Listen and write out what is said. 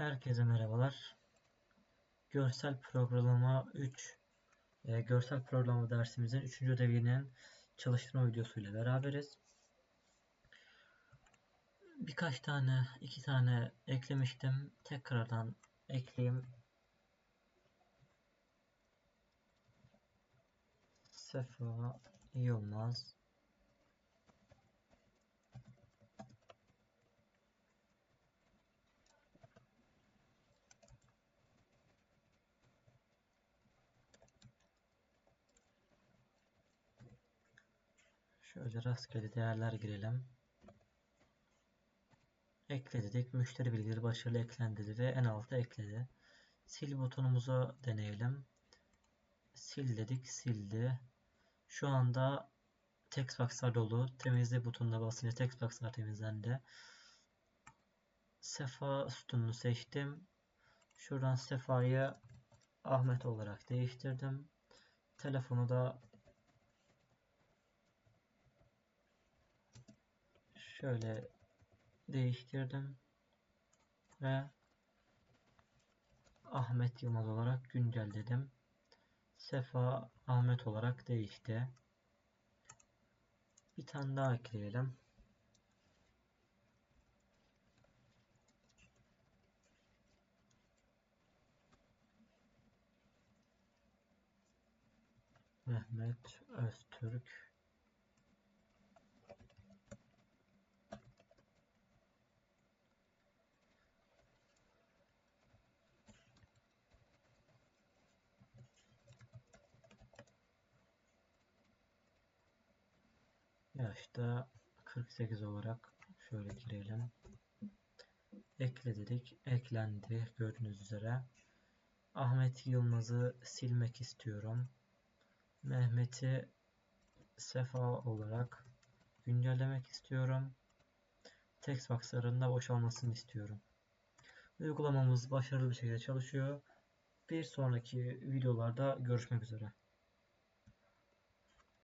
Herkese merhabalar. Görsel programlama 3 e, görsel programlama dersimizin 3. ödevinin çalıştırma videosuyla beraberiz. Birkaç tane, iki tane eklemiştim. Tekrardan ekleyeyim. Sefa Yılmaz Şöyle rastgele değerler girelim. Ekle. Müşteri bilgileri başarılı eklendi ve en alta ekledi. Sil butonumuzu deneyelim. Sil dedik. Sildi. Şu anda text box'lar dolu. Temizle butonuna basınca text box'lar temizlendi. Sefa sütununu seçtim. Şuradan Sefa'yı Ahmet olarak değiştirdim. Telefonu da şöyle değiştirdim ve Ahmet Yılmaz olarak güncelledim. Sefa Ahmet olarak değişti. Bir tane daha ekleyelim. Mehmet Öztürk Yaşta 48 olarak şöyle girelim. Ekle dedik. Eklendi gördüğünüz üzere. Ahmet Yılmaz'ı silmek istiyorum. Mehmet'i Sefa olarak güncellemek istiyorum. Text box'larında boşalmasını istiyorum. Uygulamamız başarılı bir şekilde çalışıyor. Bir sonraki videolarda görüşmek üzere.